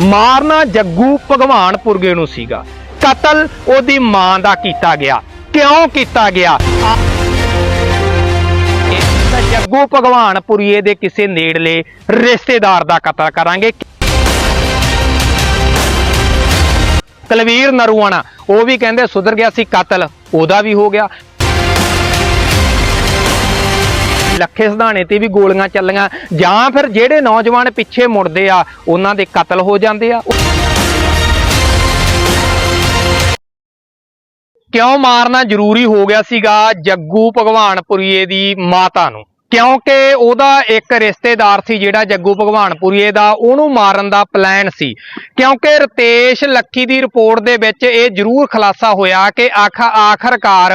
ਮਾਰਨਾ ਜੱਗੂ ਭਗਵਾਨਪੁਰਗੇ ਨੂੰ ਸੀਗਾ। ਕਤਲ ਉਹਦੀ ਮਾਂ ਦਾ ਕੀਤਾ ਗਿਆ। ਕਿਉਂ ਕੀਤਾ ਗਿਆ? ਆ- ਇਹ ਤਾਂ ਜੱਗੂ ਭਗਵਾਨਪੁਰੀਏ ਦੇ ਕਿਸੇ ਨੇੜਲੇ ਰਿਸ਼ਤੇਦਾਰ ਦਾ ਕਤਲ ਕਰਾਂਗੇ। ਕਲਵੀਰ ਨਰੂਆਣਾ, ਉਹ ਵੀ ਕਹਿੰਦੇ ਸੁਧਰ ਗਿਆ ਸੀ ਕਤਲ, ਉਹਦਾ ਵੀ ਹੋ ਗਿਆ। ਲੱਖੇ ਸਧਾਣੇ ਤੇ ਵੀ ਗੋਲੀਆਂ ਚੱਲੀਆਂ। ਜਾਂ ਫਿਰ ਜਿਹੜੇ ਨੌਜਵਾਨ ਪਿੱਛੇ ਮੁੜਦੇ ਆ, ਉਹਨਾਂ ਦੇ ਕਤਲ ਹੋ ਜਾਂਦੇ ਆ। ਕਿਉਂ ਮਾਰਨਾ ਜ਼ਰੂਰੀ ਹੋ ਗਿਆ ਸੀਗਾ ਜੱਗੂ ਭਗਵਾਨਪੁਰੀਏ ਦੀ ਮਾਤਾ ਨੂੰ? ਕਿਉਂਕਿ ਉਹਦਾ ਇੱਕ ਰਿਸ਼ਤੇਦਾਰ ਸੀ ਜਿਹੜਾ ਜੱਗੂ ਭਗਵਾਨਪੁਰੀਏ ਦਾ, ਉਹਨੂੰ ਮਾਰਨ ਦਾ ਪਲਾਨ ਸੀ। ਕਿਉਂਕਿ ਰਤੇਸ਼ ਲੱਖੀ ਦੀ ਰਿਪੋਰਟ ਦੇ ਵਿੱਚ ਇਹ ਜ਼ਰੂਰ ਖੁਲਾਸਾ ਹੋਇਆ ਕਿ ਆਖ, ਆਖਰਕਾਰ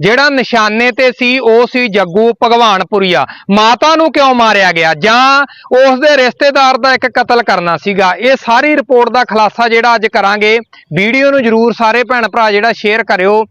ਜਿਹੜਾ ਨਿਸ਼ਾਨੇ ਤੇ ਸੀ, ਉਹ ਸੀ ਜੱਗੂ ਭਗਵਾਨਪੁਰੀਆ ਮਾਤਾ ਨੂੰ ਕਿਉਂ ਮਾਰਿਆ ਗਿਆ? ਜਾਂ ਉਸ ਦੇ ਰਿਸ਼ਤੇਦਾਰ ਦਾ ਇੱਕ ਕਤਲ ਕਰਨਾ ਸੀਗਾ? ਇਹ ਸਾਰੀ ਰਿਪੋਰਟ ਦਾ ਖੁਲਾਸਾ ਜਿਹੜਾ ਅੱਜ ਕਰਾਂਗੇ। ਵੀਡੀਓ ਨੂੰ ਜ਼ਰੂਰ ਸਾਰੇ ਭੈਣ ਭਰਾ ਜਿਹੜਾ ਸ਼ੇਅਰ ਕਰਿਓ।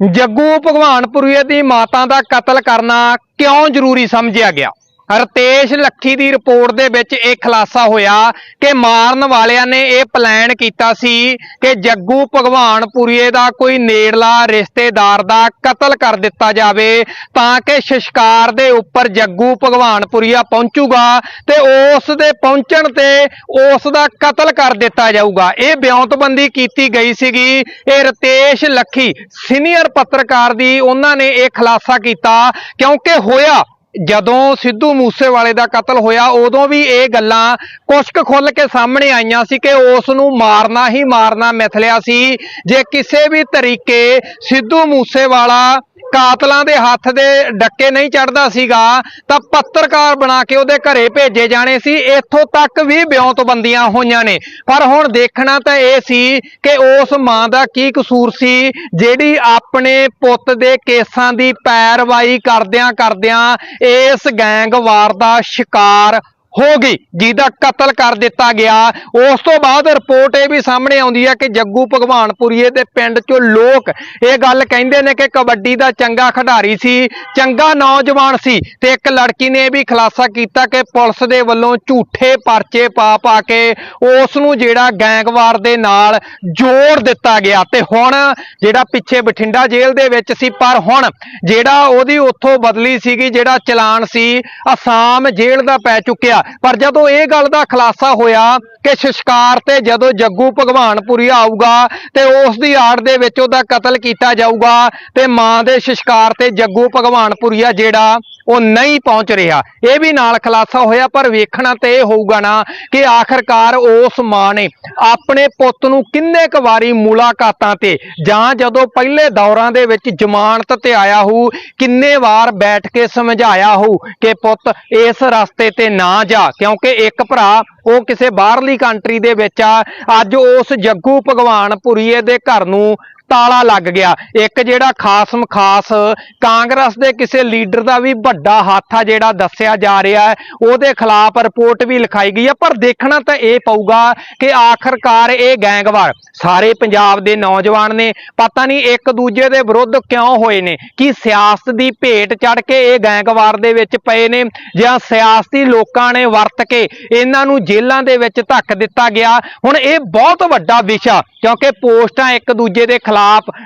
ਜੱਗੂ ਭਗਵਾਨਪੁਰੀਏ ਦੀ ਮਾਤਾ ਦਾ ਕਤਲ ਕਰਨਾ ਕਿਉਂ ਜ਼ਰੂਰੀ ਸਮਝਿਆ ਗਿਆ? ਰਤੇਸ਼ ਲੱਖੀ ਦੀ ਰਿਪੋਰਟ ਦੇ ਵਿੱਚ ਇਹ ਖੁਲਾਸਾ ਹੋਇਆ ਕਿ ਮਾਰਨ ਵਾਲਿਆਂ ਨੇ ਇਹ ਪਲਾਨ ਕੀਤਾ ਸੀ ਕਿ ਜੱਗੂ ਭਗਵਾਨਪੁਰੀਏ ਦਾ ਕੋਈ ਨੇੜਲਾ ਰਿਸ਼ਤੇਦਾਰ ਦਾ ਕਤਲ ਕਰ ਦਿੱਤਾ ਜਾਵੇ ਤਾਂ ਕਿ ਸ਼ਿਸ਼ਕਾਰ ਦੇ ਉੱਪਰ ਜੱਗੂ ਭਗਵਾਨਪੁਰੀਆ ਪਹੁੰਚੂਗਾ ਤੇ ਉਸ ਦੇ ਪਹੁੰਚਣ ਤੇ ਉਸ ਦਾ ਕਤਲ ਕਰ ਦਿੱਤਾ ਜਾਊਗਾ। ਇਹ ਬਿਆਨਤਬੰਦੀ ਕੀਤੀ ਗਈ ਸੀਗੀ। ਇਹ ਰਤੇਸ਼ ਲੱਖੀ ਸੀਨੀਅਰ ਪੱਤਰਕਾਰ ਦੀ ਉਹਨਾਂ ਨੇ ਇਹ ਖੁਲਾਸਾ ਕੀਤਾ ਕਿਉਂਕਿ ਹੋਇਆ ਜਦੋਂ ਸਿੱਧੂ ਮੂਸੇਵਾਲੇ ਦਾ ਕਤਲ ਹੋਇਆ, ਉਦੋਂ ਵੀ ਇਹ ਗੱਲਾਂ ਕੁਸ਼ਕ ਖੁੱਲ ਕੇ ਸਾਹਮਣੇ ਆਈਆਂ ਸੀ ਕਿ ਉਸ ਨੂੰ ਮਾਰਨਾ ਹੀ ਮਾਰਨਾ ਮਿਥਲਿਆ ਸੀ। ਜੇ ਕਿਸੇ ਵੀ ਤਰੀਕੇ ਸਿੱਧੂ ਮੂਸੇਵਾਲਾ ਕਾਤਲਾਂ ਦੇ ਹੱਥ ਦੇ ਡੱਕੇ ਨਹੀਂ ਚੜਦਾ ਸੀਗਾ, ਤਾਂ ਪੱਤਰਕਾਰ ਬਣਾ ਕੇ ਉਹਦੇ ਘਰੇ ਭੇਜੇ ਜਾਣੇ ਸੀ। ਇੱਥੋਂ ਤੱਕ ਵੀ ਬਿਉਂਤਬੰਦੀਆਂ ਹੋਈਆਂ ਨੇ। ਪਰ ਹੁਣ ਦੇਖਣਾ ਤਾਂ ਇਹ ਸੀ ਕਿ ਉਸ ਮਾਂ ਦਾ ਕੀ ਕਸੂਰ ਸੀ, ਜਿਹੜੀ ਆਪਣੇ ਪੁੱਤ ਦੇ ਕੇਸਾਂ ਦੀ ਪੈਰਵਾਈ ਕਰਦਿਆਂ ਕਰਦਿਆਂ ਇਸ ਗੈਂਗਵਾਰ ਦਾ ਸ਼ਿਕਾਰ ਹੋ ਗਈ, ਜਿਹਦਾ ਕਤਲ ਕਰ ਦਿੱਤਾ ਗਿਆ। ਉਸ ਤੋਂ ਬਾਅਦ ਰਿਪੋਰਟ ਇਹ ਵੀ ਸਾਹਮਣੇ ਆਉਂਦੀ ਹੈ ਕਿ ਜੱਗੂ ਭਗਵਾਨਪੁਰੀਏ ਦੇ ਪਿੰਡ ਚੋਂ ਲੋਕ ਇਹ ਗੱਲ ਕਹਿੰਦੇ ਨੇ ਕਿ ਕਬੱਡੀ ਦਾ ਚੰਗਾ ਖਿਡਾਰੀ ਸੀ, ਚੰਗਾ ਨੌਜਵਾਨ ਸੀ ਤੇ ਇੱਕ ਲੜਕੀ ਨੇ ਇਹ ਵੀ ਖੁਲਾਸਾ ਕੀਤਾ ਕਿ ਪੁਲਿਸ ਦੇ ਵੱਲੋਂ ਝੂਠੇ ਪਰਚੇ ਪਾ ਪਾ ਕੇ ਉਸ ਨੂੰ ਜਿਹੜਾ ਗੈਂਗਵਾਰ ਦੇ ਨਾਲ ਜੋੜ ਦਿੱਤਾ ਗਿਆ। ਤੇ ਹੁਣ ਜਿਹੜਾ ਪਿੱਛੇ ਬਠਿੰਡਾ ਜੇਲ੍ਹ ਦੇ ਵਿੱਚ ਸੀ, ਪਰ ਹੁਣ ਜਿਹੜਾ ਉਹਦੀ ਉੱਥੋਂ ਬਦਲੀ ਸੀਗੀ, ਜਿਹੜਾ ਚਲਾਨ ਸੀ, ਅਸਾਮ ਜੇਲ੍ਹ ਦਾ ਪੈ ਚੁੱਕਿਆ। ਪਰ ਜਦੋਂ ਇਹ ਗੱਲ ਦਾ ਖੁਲਾਸਾ ਹੋਇਆ ਕਿ ਸ਼ਿਸ਼ਕਾਰ ਤੇ ਜਦੋਂ ਜੱਗੂ ਭਗਵਾਨਪੁਰੀ ਆਊਗਾ ਤੇ ਉਸ ਦੀ ਆੜ ਦੇ ਵਿੱਚ ਉਹਦਾ ਕਤਲ ਕੀਤਾ ਜਾਊਗਾ ਤੇ ਮਾਂ ਦੇ ਸ਼ਿਸ਼ਕਾਰ ਤੇ ਜੱਗੂ ਭਗਵਾਨਪੁਰੀਆ ਜਿਹੜਾ ਉਹ ਨਹੀਂ ਪਹੁੰਚ ਰਿਹਾ। ਇਹ ਵੀ ਨਾਲ ਖੁਲਾਸਾ ਹੋਇਆ, ਪਰ ਵੇਖਣਾ ਤੇ ਇਹ ਹੋਊਗਾ ਨਾ ਕਿ ਆਖਰਕਾਰ ਉਸ ਮਾਂ ਨੇ ਆਪਣੇ ਪੁੱਤ ਨੂੰ ਕਿੰਨੇ ਕੁ ਵਾਰੀ ਮੁਲਾਕਾਤਾਂ ਤੇ ਜਾਂ ਜਦੋਂ ਪਹਿਲੇ ਦੌਰਾਂ ਦੇ ਵਿੱਚ ਜ਼ਮਾਨਤ ਤੇ ਆਇਆ ਹੋਊ ਕਿੰਨੇ ਵਾਰ ਬੈਠ ਕੇ ਸਮਝਾਇਆ ਹੋਊ ਕਿ ਪੁੱਤ ਇਸ ਰਸਤੇ ਤੇ ਨਾ ਜਾ, ਕਿਉਂਕਿ ਇੱਕ ਭਰਾ ਉਹ ਕਿਸੇ ਬਾਹਰਲੀ ਕੰਟਰੀ ਦੇ ਵਿੱਚ ਆ। ਅੱਜ ਉਸ ਜੱਗੂ ਭਗਵਾਨ ਪੁਰੀਏ ਦੇ ਘਰ ਨੂੰ ਤਾਲਾ ਲੱਗ ਗਿਆ। ਇੱਕ ਜਿਹੜਾ ਖਾਸਮ ਖਾਸ ਕਾਂਗਰਸ ਦੇ ਕਿਸੇ ਲੀਡਰ ਦਾ ਵੀ ਵੱਡਾ ਹੱਥ ਆ ਜਿਹੜਾ ਦੱਸਿਆ ਜਾ ਰਿਹਾ ਹੈ, ਉਹਦੇ ਖਿਲਾਫ ਰਿਪੋਰਟ ਵੀ ਲਿਖਾਈ ਗਈ ਹੈ। ਪਰ ਦੇਖਣਾ ਤਾਂ ਇਹ ਪਊਗਾ ਕਿ ਆਖਰਕਾਰ ਇਹ ਗੈਂਗਵਾਰ ਸਾਰੇ ਪੰਜਾਬ ਦੇ ਨੌਜਵਾਨ ਨੇ, ਪਤਾ ਨਹੀਂ ਇੱਕ ਦੂਜੇ ਦੇ ਵਿਰੁੱਧ ਕਿਉਂ ਹੋਏ ਨੇ। ਕਿ ਸਿਆਸਤ ਦੀ ਭੇਟ ਚੜ ਕੇ ਇਹ ਗੈਂਗਵਾਰ ਦੇ ਵਿੱਚ ਪਏ ਨੇ ਜਾਂ ਸਿਆਸਤੀ ਲੋਕਾਂ ਨੇ ਵਰਤ ਕੇ ਇਹਨਾਂ ਨੂੰ ਜੇਲ੍ਹਾਂ ਦੇ ਵਿੱਚ ਧੱਕ ਦਿੱਤਾ ਗਿਆ? ਹੁਣ ਇਹ ਬਹੁਤ ਵੱਡਾ ਵਿਸ਼ਾ, ਕਿਉਂਕਿ ਪੋਸਟਾਂ ਇੱਕ ਦੂਜੇ ਦੇ ਖਿਲਾਫ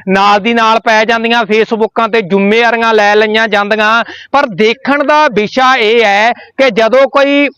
ਨਾਲ ਦੀ ਨਾਲ ਪੈ ਜਾਂਦੀਆਂ ਫੇਸਬੁੱਕਾਂ ਤੇ ਜ਼ਿੰਮੇਵਾਰੀਆਂ ਲੈ ਲਈਆਂ ਜਾਂਦੀਆਂ। ਪਰ ਦੇਖਣ ਦਾ ਵਿਸ਼ਾ ਇਹ ਹੈ ਕਿ ਜਦੋਂ ਕੋਈ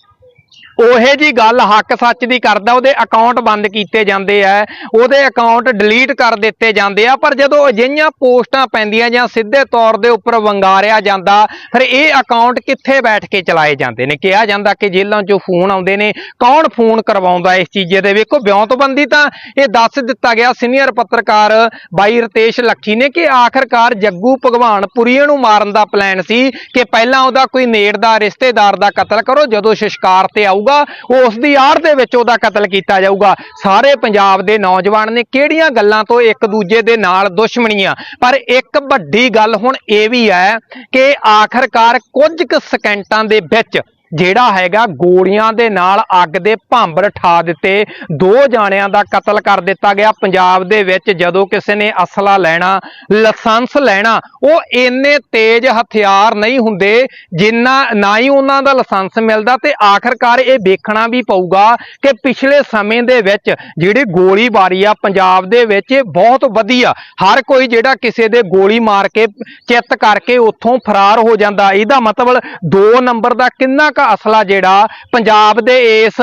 ਉਹੇ ਜੀ ਗੱਲ ਹੱਕ ਸੱਚ ਦੀ ਕਰਦਾ, ਉਹਦੇ ਅਕਾਊਂਟ ਬੰਦ ਕੀਤੇ ਜਾਂਦੇ ਆ, ਉਹਦੇ ਅਕਾਊਂਟ ਡਿਲੀਟ ਕਰ ਦਿੱਤੇ ਜਾਂਦੇ ਆ, ਪਰ ਜਦੋਂ ਅਜਿਹੀਆਂ ਪੋਸਟਾਂ ਪੈਂਦੀਆਂ ਜਾਂ ਸਿੱਧੇ ਤੌਰ ਦੇ ਉੱਪਰ ਵੰਗਾਰਿਆ ਜਾਂਦਾ, ਫਿਰ ਇਹ ਅਕਾਊਂਟ ਕਿੱਥੇ ਬੈਠ ਕੇ ਚਲਾਏ ਜਾਂਦੇ ਨੇ? ਕਿਹਾ ਜਾਂਦਾ ਕਿ ਜੇਲ੍ਹਾਂ 'ਚੋਂ ਫੋਨ ਆਉਂਦੇ ਨੇ, ਕੌਣ ਫੋਨ ਕਰਵਾਉਂਦਾ ਇਸ ਚੀਜ਼ੇ ਦੇ? ਵੇਖੋ, ਬਿਉਂਤਬੰਦੀ ਤਾਂ ਇਹ ਦੱਸ ਦਿੱਤਾ ਗਿਆ ਸੀਨੀਅਰ ਪੱਤਰਕਾਰ ਬਾਈ ਰਤੇਸ਼ ਲੱਖੀ ਨੇ ਕਿ ਆਖਰਕਾਰ ਜੱਗੂ ਭਗਵਾਨ ਪੁਰੀਏ ਨੂੰ ਮਾਰਨ ਦਾ ਪਲਾਨ ਸੀ ਕਿ ਪਹਿਲਾਂ ਉਹਦਾ ਕੋਈ ਨੇੜ ਦਾ ਰਿਸ਼ਤੇਦਾਰ ਦਾ ਕਤਲ ਕਰੋ, ਜਦੋਂ ਸ਼ਿਸ਼ਕਾਰ ਤੇ ਆਊ ਆਊਗਾ ਉਸ ਦੀ ਆੜ ਦੇ ਵਿੱਚ ਉਹਦਾ ਕਤਲ ਕੀਤਾ ਜਾਊਗਾ। ਸਾਰੇ ਪੰਜਾਬ ਦੇ ਨੌਜਵਾਨ ਨੇ ਕਿਹੜੀਆਂ ਗੱਲਾਂ ਤੋਂ ਇੱਕ ਦੂਜੇ ਦੇ ਨਾਲ ਦੁਸ਼ਮਣੀਆਂ ਪਰ ਇੱਕ ਵੱਡੀ ਗੱਲ ਹੁਣ ਇਹ ਵੀ ਹੈ ਕਿ ਆਖਰਕਾਰ ਕੁਝ ਕੁ ਸਕਿੰਟਾਂ ਦੇ ਵਿੱਚ ਜਿਹੜਾ ਹੈਗਾ ਗੋਲੀਆਂ ਦੇ ਨਾਲ ਅੱਗ ਦੇ ਭਾਂਬਰ ਠਾ ਦਿੱਤੇ। ਦੋ ਜਾਣਿਆਂ ਦਾ ਕਤਲ ਕਰ ਦਿੱਤਾ ਗਿਆ। ਪੰਜਾਬ ਦੇ ਵਿੱਚ ਜਦੋਂ ਕਿਸੇ ਨੇ ਅਸਲਾ ਲੈਣਾ, ਲਾਇਸੈਂਸ ਲੈਣਾ, ਉਹ ਇੰਨੇ ਤੇਜ਼ ਹਥਿਆਰ ਨਹੀਂ ਹੁੰਦੇ ਜਿੰਨਾ, ਨਾ ਹੀ ਉਹਨਾਂ ਦਾ ਲਾਇਸੈਂਸ ਮਿਲਦਾ ਤੇ ਆਖਰਕਾਰ ਇਹ ਵੇਖਣਾ ਵੀ ਪਊਗਾ ਕਿ ਪਿਛਲੇ ਸਮੇਂ ਦੇ ਵਿੱਚ ਜਿਹੜੀ ਗੋਲੀਬਾਰੀ ਆ ਪੰਜਾਬ ਦੇ ਵਿੱਚ ਇਹ ਬਹੁਤ ਵਧੀਆ। ਹਰ ਕੋਈ ਜਿਹੜਾ ਕਿਸੇ ਦੇ ਗੋਲੀ ਮਾਰ ਕੇ, ਚਿੱਤ ਕਰਕੇ ਉੱਥੋਂ ਫਰਾਰ ਹੋ ਜਾਂਦਾ। ਇਹਦਾ ਮਤਲਬ 2 ਨੰਬਰ ਦਾ ਕਿੰਨਾ ਕੁ ਅਸਲਾ ਜਿਹੜਾ ਪੰਜਾਬ ਦੇ ਇਸ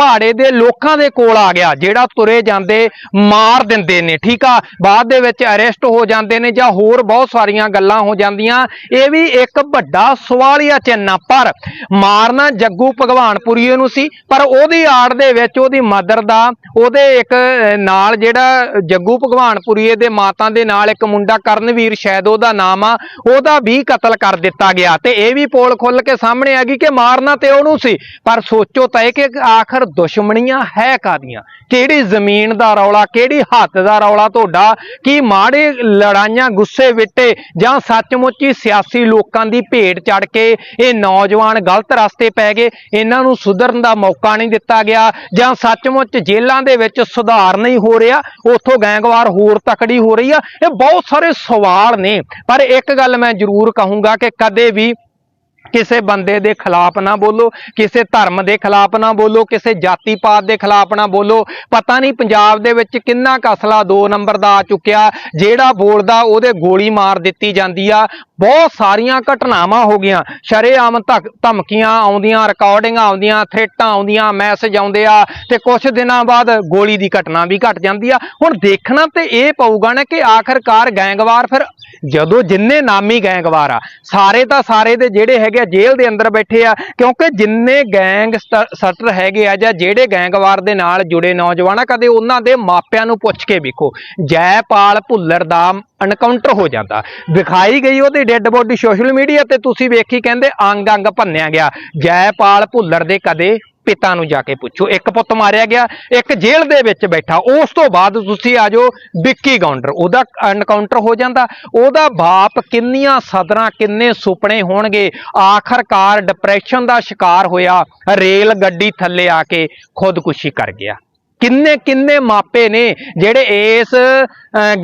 ਪਹਾੜੇ ਦੇ ਲੋਕਾਂ ਦੇ ਕੋਲ ਆ ਗਿਆ, ਜਿਹੜਾ ਤੁਰੇ ਜਾਂਦੇ ਮਾਰ ਦਿੰਦੇ ਨੇ, ਠੀਕ ਆ? ਬਾਅਦ ਦੇ ਵਿੱਚ ਅਰੈਸਟ ਹੋ ਜਾਂਦੇ ਨੇ ਜਾਂ ਹੋਰ ਬਹੁਤ ਸਾਰੀਆਂ ਗੱਲਾਂ ਹੋ ਜਾਂਦੀਆਂ। ਇਹ ਵੀ ਇੱਕ ਵੱਡਾ ਸਵਾਲੀਆ ਚਿੰਨ੍ਹ ਆ, ਪਰ ਮਾਰਨਾ ਜੱਗੂ ਭਗਵਾਨਪੁਰੀਏ ਨੂੰ ਸੀ, ਪਰ ਉਹਦੀ ਆੜ ਦੇ ਵਿੱਚ ਉਹਦੀ ਮਦਰ ਦਾ, ਉਹਦੇ ਇੱਕ ਨਾਲ ਜਿਹੜਾ ਜੱਗੂ ਭਗਵਾਨਪੁਰੀਏ ਦੇ ਮਾਤਾ ਦੇ ਨਾਲ ਇੱਕ ਮੁੰਡਾ ਕਰਨਵੀਰ ਸ਼ਾਇਦ ਉਹਦਾ ਨਾਮ ਆ, ਉਹਦਾ ਵੀ ਕਤਲ ਕਰ ਦਿੱਤਾ ਗਿਆ। ਤੇ ਇਹ ਵੀ ਪੋਲ ਖੁੱਲ ਕੇ ਸਾਹਮਣੇ ਆ ਗਈ ਕਿ ਮਾਰਨਾ ਤੇ ਉਹਨੂੰ ਸੀ। ਪਰ ਸੋਚੋ ਤਾਂ ਇਹ ਕਿ ਆਖਰ ਦੁਸ਼ਮਣੀਆਂ ਹੈ ਕਾਦੀਆਂ ਕਿਹੜੀ ਜ਼ਮੀਨ ਦਾ ਰੌਲਾ, ਕਿਹੜੀ ਹੱਥ ਦਾ ਰੌਲਾ ਤੁਹਾਡਾ? ਕੀ ਮਾੜੇ ਲੜਾਈਆਂ, ਗੁੱਸੇ ਵਿਟੇ ਜਾਂ ਸੱਚਮੁੱਚ ਹੀ ਸਿਆਸੀ ਲੋਕਾਂ ਦੀ ਭੇਡ ਚੜ ਕੇ ਇਹ ਨੌਜਵਾਨ ਗਲਤ ਰਸਤੇ ਪੈ ਗਏ, ਇਹਨਾਂ ਨੂੰ ਸੁਧਰਨ ਦਾ ਮੌਕਾ ਨਹੀਂ ਦਿੱਤਾ ਗਿਆ ਜਾਂ ਸੱਚਮੁੱਚ ਜੇਲ੍ਹਾਂ ਦੇ ਵਿੱਚ ਸੁਧਾਰ ਨਹੀਂ ਹੋ ਰਿਹਾ, ਉੱਥੋਂ ਗੈਂਗਵਾਰ ਹੋਰ ਤਕੜੀ ਹੋ ਰਹੀ ਆ? ਇਹ ਬਹੁਤ ਸਾਰੇ ਸਵਾਲ ਨੇ, ਪਰ ਇੱਕ ਗੱਲ ਮੈਂ ਜ਼ਰੂਰ ਕਹੂੰਗਾ ਕਿ ਕਦੇ ਵੀ ਕਿਸੇ ਬੰਦੇ ਦੇ ਖਿਲਾਫ ਨਾ ਬੋਲੋ, ਕਿਸੇ ਧਰਮ ਦੇ ਖਿਲਾਫ ਨਾ ਬੋਲੋ, ਕਿਸੇ ਜਾਤੀ ਪਾਤ ਦੇ ਖਿਲਾਫ ਨਾ ਬੋਲੋ। ਪਤਾ ਨਹੀਂ ਪੰਜਾਬ ਦੇ ਵਿੱਚ ਕਿੰਨਾ ਕੁ ਅਸਲਾ 2 ਨੰਬਰ ਦਾ ਆ ਚੁੱਕਿਆ, ਜਿਹੜਾ ਬੋਲਦਾ ਉਹਦੇ ਗੋਲੀ ਮਾਰ ਦਿੱਤੀ ਜਾਂਦੀ ਆ। ਬਹੁਤ ਸਾਰੀਆਂ ਘਟਨਾਵਾਂ ਹੋ ਗਈਆਂ। ਸ਼ਰੇਆਮ ਧਕ, ਧਮਕੀਆਂ ਆਉਂਦੀਆਂ, ਰਿਕਾਰਡਿੰਗਾਂ ਆਉਂਦੀਆਂ, ਥ੍ਰੇਟਾਂ ਆਉਂਦੀਆਂ, ਮੈਸੇਜ ਆਉਂਦੇ ਆ ਤੇ ਕੁਝ ਦਿਨਾਂ ਬਾਅਦ ਗੋਲੀ ਦੀ ਘਟਨਾ ਵੀ ਘਟ ਜਾਂਦੀ ਆ। ਹੁਣ ਦੇਖਣਾ ਤੇ ਇਹ ਪਊਗਾ ਨਾ ਕਿ ਆਖਰਕਾਰ ਗੈਂਗਵਾਰ ਫਿਰ ਜਦੋਂ ਜਿੰਨੇ ਨਾਮੀ ਗੈਂਗਵਾਰ ਆ, ਸਾਰੇ ਤਾਂ ਸਾਰੇ ਦੇ ਜਿਹੜੇ ਹੈਗੇ ਆ ਜੇਲ੍ਹ ਦੇ ਅੰਦਰ ਬੈਠੇ ਆ, ਕਿਉਂਕਿ ਜਿੰਨੇ ਗੈਂਗ ਸਟਰ ਹੈਗੇ ਆ ਜਾਂ ਜਿਹੜੇ ਗੈਂਗਵਾਰ ਦੇ ਨਾਲ ਜੁੜੇ ਨੌਜਵਾਨ ਆ, ਕਦੇ ਉਹਨਾਂ ਦੇ ਮਾਪਿਆਂ ਨੂੰ ਪੁੱਛ ਕੇ ਵੇਖੋ, ਜੈਪਾਲ ਭੁੱਲਰ ਦਾ ਐਨਕਾਊਂਟਰ ਹੋ ਜਾਂਦਾ। ਦਿਖਾਈ ਗਈ ਉਹਦੀ ਡੈੱਡ ਬੋਡੀ ਸੋਸ਼ਲ ਮੀਡੀਆ ਤੇ ਤੁਸੀਂ ਵੇਖੀ ਕਹਿੰਦੇ ਅੰਗ ਅੰਗ ਭੰਨਿਆ ਗਿਆ। ਜੈਪਾਲ ਭੁੱਲਰ ਦੇ ਕਦੇ ਪਿਤਾ ਨੂੰ ਜਾ ਕੇ ਪੁੱਛੋ। ਇੱਕ ਪੁੱਤ ਮਾਰਿਆ ਗਿਆ, ਇੱਕ ਜੇਲ੍ਹ ਦੇ ਵਿੱਚ ਬੈਠਾ। ਉਸ ਤੋਂ ਬਾਅਦ ਤੁਸੀਂ ਆ ਜਾਓ ਵਿੱਕੀ ਗੌਂਡਰ। ਉਹਦਾ ਐਨਕਾਊਂਟਰ ਹੋ ਜਾਂਦਾ। ਉਹਦਾ ਬਾਪ ਕਿੰਨੀਆਂ ਸਦਰਾਂ, ਕਿੰਨੇ ਸੁਪਨੇ ਹੋਣਗੇ। ਆਖਰਕਾਰ ਡਿਪਰੈਸ਼ਨ ਦਾ ਸ਼ਿਕਾਰ ਹੋਇਆ। ਰੇਲ ਗੱਡੀ ਥੱਲੇ ਆ ਕੇ ਖੁਦਕੁਸ਼ੀ ਕਰ ਗਿਆ। ਕਿੰਨੇ ਕਿੰਨੇ ਮਾਪੇ ਨੇ ਜਿਹੜੇ ਇਸ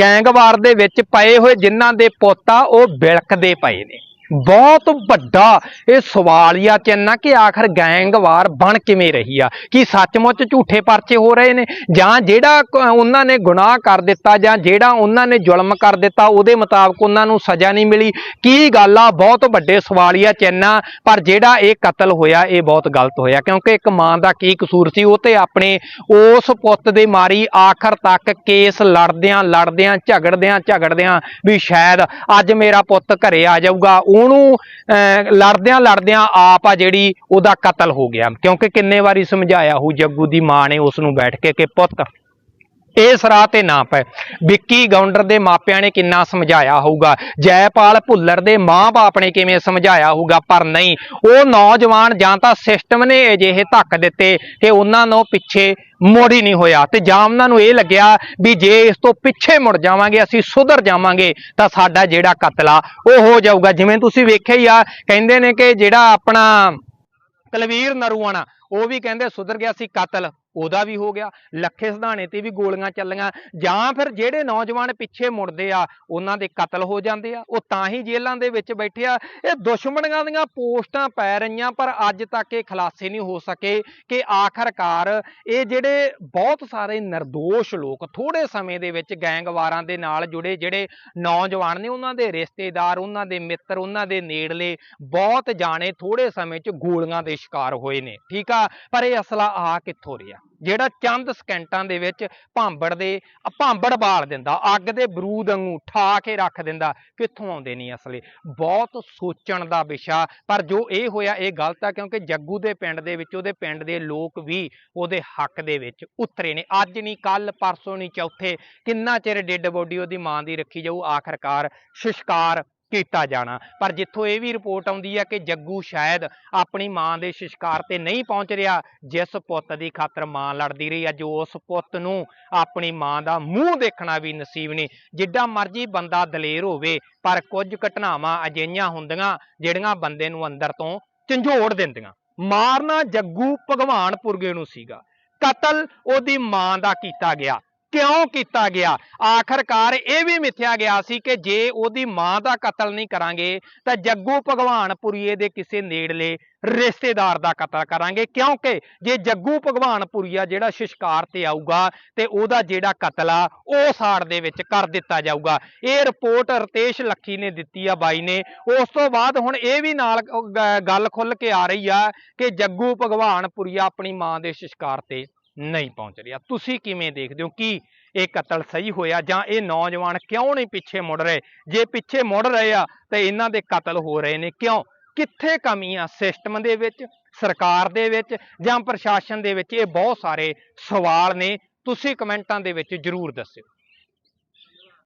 ਗੈਂਗਵਾਰ ਦੇ ਵਿੱਚ ਪਏ ਹੋਏ, ਜਿਨ੍ਹਾਂ ਦੇ ਪੋਤਾ ਉਹ ਬਿਲਕਦੇ ਪਏ ਨੇ। ਬਹੁਤ ਵੱਡਾ ਇਹ ਸਵਾਲੀਆ ਚਿੰਨ੍ਹ ਆ ਕਿ ਆਖਰ ਗੈਂਗਵਾਰ ਬਣ ਕਿਵੇਂ ਰਹੀ ਆ? ਕੀ ਸੱਚਮੁੱਚ ਝੂਠੇ ਪਰਚੇ ਹੋ ਰਹੇ ਨੇ? ਜਾਂ ਜਿਹੜਾ ਉਹਨਾਂ ਨੇ ਗੁਨਾਹ ਕਰ ਦਿੱਤਾ ਜਾਂ ਜਿਹੜਾ ਉਹਨਾਂ ਨੇ ਜ਼ੁਲਮ ਕਰ ਦਿੱਤਾ, ਉਹਦੇ ਮੁਤਾਬਕ ਉਹਨਾਂ ਨੂੰ ਸਜ਼ਾ ਨਹੀਂ ਮਿਲੀ? ਕੀ ਗੱਲ ਆ? ਬਹੁਤ ਵੱਡੇ ਸਵਾਲੀਆ ਚਿੰਨ੍ਹ ਆ, ਪਰ ਜਿਹੜਾ ਇਹ ਕਤਲ ਹੋਇਆ, ਇਹ ਬਹੁਤ ਗਲਤ ਹੋਇਆ। ਕਿਉਂਕਿ ਇੱਕ ਮਾਂ ਦਾ ਕੀ ਕਸੂਰ ਸੀ? ਉਹ ਤੇ ਆਪਣੇ ਉਸ ਪੁੱਤ ਦੇ ਮਾਰੀ ਆਖਰ ਤੱਕ ਕੇਸ ਲੜਦਿਆਂ ਲੜਦਿਆਂ ਝਗੜਦਿਆਂ ਝਗੜਦਿਆਂ ਵੀ ਸ਼ਾਇਦ ਅੱਜ ਮੇਰਾ ਪੁੱਤ ਘਰੇ ਆ ਜਾਊਗਾ। ਉਹਨੂੰ ਅਹ, ਲੜਦਿਆਂ ਲੜਦਿਆਂ ਆਪ ਆ ਜਿਹੜੀ ਉਹਦਾ ਕਤਲ ਹੋ ਗਿਆ। ਕਿਉਂਕਿ ਕਿੰਨੇ ਵਾਰੀ ਸਮਝਾਇਆ ਹੋ ਜੱਗੂ ਦੀ ਮਾਂ ਨੇ ਉਸ ਨੂੰ ਬੈਠ ਕੇ ਕਿ ਪੁੱਤ ਇਸ ਰਾਹ ਤੇ ਨਾ ਪਏ। ਵਿੱਕੀ ਗੌਂਡਰ ਦੇ ਮਾਪਿਆਂ ਨੇ ਕਿੰਨਾ ਸਮਝਾਇਆ ਹੋਊਗਾ? ਜੈਪਾਲ ਭੁੱਲਰ ਦੇ ਮਾਂ-ਬਾਪ ਨੇ ਕਿਵੇਂ ਸਮਝਾਇਆ ਹੋਊਗਾ? ਪਰ ਨਹੀਂ, ਉਹ ਨੌਜਵਾਨ ਜਾਂ ਤਾਂ ਸਿਸਟਮ ਨੇ ਅਜਿਹੇ ਧੱਕ ਦਿੱਤੇ ਕਿ ਉਹਨਾਂ ਨੂੰ ਪਿੱਛੇ ਮੁੜ ਹੀ ਨਹੀਂ ਹੋਇਆ। ਤੇ ਜਾਂ ਉਹਨਾਂ ਨੂੰ ਇਹ ਲੱਗਿਆ ਵੀ ਜੇ ਇਸ ਤੋਂ ਪਿੱਛੇ ਮੁੜ ਜਾਵਾਂਗੇ, ਅਸੀਂ ਸੁਧਰ ਜਾਵਾਂਗੇ, ਤਾਂ ਸਾਡਾ ਜਿਹੜਾ ਕਤਲ ਆ, ਉਹ ਹੋ ਜਾਊਗਾ। ਜਿਵੇਂ ਤੁਸੀਂ ਵੇਖਿਆ ਹੀ ਆ, ਕਹਿੰਦੇ ਨੇ ਕਿ ਜਿਹੜਾ ਆਪਣਾ ਕੁਲਵੀਰ ਨਰੂਆਣਾ, ਉਹ ਵੀ ਕਹਿੰਦੇ ਸੁਧਰ ਗਿਆ ਸੀ ਕਤਲ। ਉਹਦਾ ਵੀ ਹੋ ਗਿਆ, ਲੱਖੇ ਸਿਧਾਣੇ ਤੇ ਵੀ ਗੋਲੀਆਂ ਚੱਲੀਆਂ, ਜਾਂ ਫਿਰ ਜਿਹੜੇ ਨੌਜਵਾਨ ਪਿੱਛੇ ਮੁੜਦੇ ਆ, ਉਹਨਾਂ ਦੇ ਕਤਲ ਹੋ ਜਾਂਦੇ ਆ, ਉਹ ਤਾਂ ਹੀ ਜੇਲ੍ਹਾਂ ਦੇ ਵਿੱਚ ਬੈਠੇ ਆ। ਇਹ ਦੁਸ਼ਮਣੀਆਂ ਦੀਆਂ ਪੋਸਟਾਂ ਪੈ ਰਹੀਆਂ, ਪਰ ਅੱਜ ਤੱਕ ਇਹ ਖੁਲਾਸੇ ਨਹੀਂ ਹੋ ਸਕੇ ਕਿ ਆਖਰਕਾਰ ਇਹ ਜਿਹੜੇ ਬਹੁਤ ਸਾਰੇ ਨਿਰਦੋਸ਼ ਲੋਕ ਥੋੜੇ ਸਮੇਂ ਦੇ ਵਿੱਚ ਗੈਂਗਵਾਰਾਂ ਦੇ ਨਾਲ ਜੁੜੇ ਜਿਹੜੇ ਨੌਜਵਾਨ ਨੇ, ਉਹਨਾਂ ਦੇ ਰਿਸ਼ਤੇਦਾਰ, ਉਹਨਾਂ ਦੇ ਮਿੱਤਰ, ਉਹਨਾਂ ਦੇ ਨੇੜਲੇ ਬਹੁਤ ਜਾਣੇ ਥੋੜੇ ਸਮੇਂ 'ਚ ਗੋਲੀਆਂ ਦੇ ਸ਼ਿਕਾਰ ਹੋਏ ਨੇ। ਠੀਕ ਆ? ਪਰ ਇਹ ਅਸਲਾ ਆ ਕਿੱਥੋਂ ਰਿਹਾ? ਜਿਹੜਾ ਚੰਦ ਸਕਿੰਟਾਂ ਦੇ ਵਿੱਚ ਭਾਂਬੜ ਦੇ ਭਾਂਬੜ ਬਾਲ ਦਿੰਦਾ, ਅੱਗ ਦੇ ਬਰੂਦ ਵਾਂਗੂ ਠਾ ਕੇ ਰੱਖ ਦਿੰਦਾ, ਕਿੱਥੋਂ ਆਉਂਦੇ ਨਹੀਂ ਅਸਲੇ? ਬਹੁਤ ਸੋਚਣ ਦਾ ਵਿਸ਼ਾ, ਪਰ ਜੋ ਇਹ ਹੋਇਆ, ਇਹ ਗਲਤ ਆ, ਕਿਉਂਕਿ ਜੱਗੂ ਦੇ ਪਿੰਡ ਦੇ ਵਿੱਚ, ਉਹਦੇ ਪਿੰਡ ਦੇ ਲੋਕ ਵੀ ਉਹਦੇ ਹੱਕ ਦੇ ਵਿੱਚ ਉਤਰੇ ਨੇ। ਅੱਜ ਨਹੀਂ ਕੱਲ ਪਰਸੋਂ ਨਹੀਂ, ਚੌਥੇ, ਕਿੰਨਾ ਚਿਰ ਡੈੱਡ ਬੋਡੀ ਉਹਦੀ ਮਾਂ ਦੀ ਰੱਖੀ ਜਾਊ, ਆਖਰਕਾਰ ਸ਼ਿਸ਼ਕਾਰ ਕੀਤਾ ਜਾਣਾ। ਪਰ ਜਿੱਥੋਂ ਇਹ ਵੀ ਰਿਪੋਰਟ ਆਉਂਦੀ ਹੈ ਕਿ ਜੱਗੂ ਸ਼ਾਇਦ ਆਪਣੀ ਮਾਂ ਦੇ ਸ਼ਿਸ਼ਕਾਰ ਤੇ ਨਹੀਂ ਪਹੁੰਚ ਰਿਹਾ, ਜਿਸ ਪੁੱਤ ਦੀ ਖਾਤਰ ਮਾਂ ਲੜਦੀ ਰਹੀ ਅੱਜ ਉਸ ਪੁੱਤ ਨੂੰ ਆਪਣੀ ਮਾਂ ਦਾ ਮੂੰਹ ਦੇਖਣਾ ਵੀ ਨਸੀਬ ਨਹੀਂ। ਜਿੱਡਾ ਮਰਜ਼ੀ ਬੰਦਾ ਦਲੇਰ ਹੋਵੇ, ਪਰ ਕੁਝ ਘਟਨਾਵਾਂ ਅਜਿਹੀਆਂ ਹੁੰਦੀਆਂ ਜਿਹੜੀਆਂ ਬੰਦੇ ਨੂੰ ਅੰਦਰ ਤੋਂ ਝੰਜੋੜ ਦਿੰਦੀਆਂ। ਮਾਰਨਾ ਜੱਗੂ ਭਗਵਾਨਪੁਰਗੇ ਨੂੰ ਸੀਗਾ। ਕਤਲ ਉਹਦੀ ਮਾਂ ਦਾ ਕੀਤਾ ਗਿਆ। ਕਿਉਂ ਕੀਤਾ ਗਿਆ? ਆਖਰਕਾਰ ਇਹ ਵੀ ਮਿੱਥਿਆ ਗਿਆ ਸੀ ਕਿ ਜੇ ਉਹਦੀ ਮਾਂ ਦਾ ਕਤਲ ਨਹੀਂ ਕਰਾਂਗੇ, ਤਾਂ ਜੱਗੂ ਭਗਵਾਨਪੁਰੀਏ ਦੇ ਕਿਸੇ ਨੇੜਲੇ ਰਿਸ਼ਤੇਦਾਰ ਦਾ ਕਤਲ ਕਰਾਂਗੇ। ਕਿਉਂਕਿ ਜੇ ਜੱਗੂ ਭਗਵਾਨਪੁਰੀਆ ਜਿਹੜਾ ਸ਼ਿਸ਼ਕਾਰ ਤੇ ਆਊਗਾ ਤੇ ਉਹਦਾ ਜਿਹੜਾ ਕਤਲ ਆ, ਉਹ ਸਾੜ ਦੇ ਵਿੱਚ ਕਰ ਦਿੱਤਾ ਜਾਊਗਾ। ਇਹ ਰਿਪੋਰਟ ਰਤੇਸ਼ ਲੱਖੀ ਨੇ ਦਿੱਤੀ ਆ ਬਾਈ ਨੇ। ਉਸ ਤੋਂ ਬਾਅਦ ਹੁਣ ਇਹ ਵੀ ਨਾਲ ਗੱਲ ਖੁੱਲ ਕੇ ਆ ਰਹੀ ਆ ਕਿ ਜੱਗੂ ਭਗਵਾਨਪੁਰੀਆ ਆਪਣੀ ਮਾਂ ਦੇ ਸ਼ਿਸ਼ਕਾਰ ਤੇ ਨਹੀਂ ਪਹੁੰਚ ਰਿਹਾ। ਤੁਸੀਂ ਕਿਵੇਂ ਦੇਖਦੇ ਹੋ ਕੀ ਇਹ ਕਤਲ ਸਹੀ ਹੋਇਆ ਜਾਂ ਇਹ ਨੌਜਵਾਨ ਕਿਉਂ ਨਹੀਂ ਪਿੱਛੇ ਮੁੜ ਰਹੇ? ਜੇ ਪਿੱਛੇ ਮੁੜ ਰਹੇ ਆ ਤਾਂ ਇਹਨਾਂ ਦੇ ਕਤਲ ਹੋ ਰਹੇ ਨੇ, ਕਿਉਂ? ਕਿੱਥੇ ਕਮੀਆਂ ਸਿਸਟਮ ਦੇ ਵਿੱਚ, ਸਰਕਾਰ ਦੇ ਵਿੱਚ ਜਾਂ ਪ੍ਰਸ਼ਾਸਨ ਦੇ ਵਿੱਚ? ਇਹ ਬਹੁਤ ਸਾਰੇ ਸਵਾਲ ਨੇ। ਤੁਸੀਂ ਕਮੈਂਟਾਂ ਦੇ ਵਿੱਚ ਜਰੂਰ ਦੱਸਿਓ।